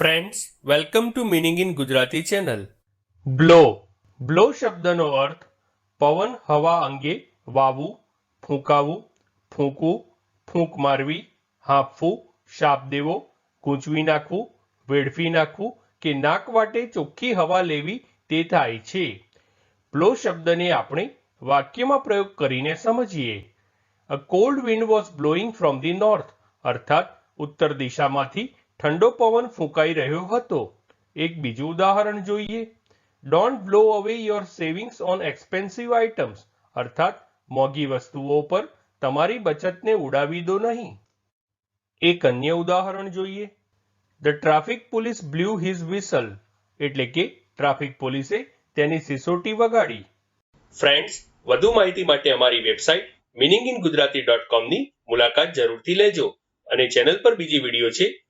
Friends welcome to meaning in Gujarati channel blow blow શબ્દનો અર્થ પવન હવા અંગે વાવું ફૂંકાવું ફૂંકવું ફૂંક મારવી હાંફવું શાપ દેવો ગૂંચવી નાખવું વેડફી નાખવું કે નાક વાટે ચોખ્ખી હવા લેવી તે થાય છે બ્લો શબ્દને આપણે વાક્યમાં પ્રયોગ કરીને સમજીએ a cold wind was blowing from the north અર્થાત ઉત્તર દિશામાંથી ઠંડો પવન ફૂંકાઈ રહ્યો હતો. એક બીજું ઉદાહરણ જોઈએ. Don't blow away your savings on expensive items અર્થાત, મોંઘી વસ્તુઓ પર તમારી બચતને ઉડાવી દો નહીં. એક અન્ય ઉદાહરણ જોઈએ. The traffic police blew his whistle એટલે કે ટ્રાફિક પોલીસે તેની સિસોટી વગાડી. ફ્રેન્ડ્સ વધુ માહિતી માટે અમારી website meaning in Gujarati dot કોમની મુલાકાત જરૂરથી લેજો. અને ચેનલ પર બીજી વીડિયો છે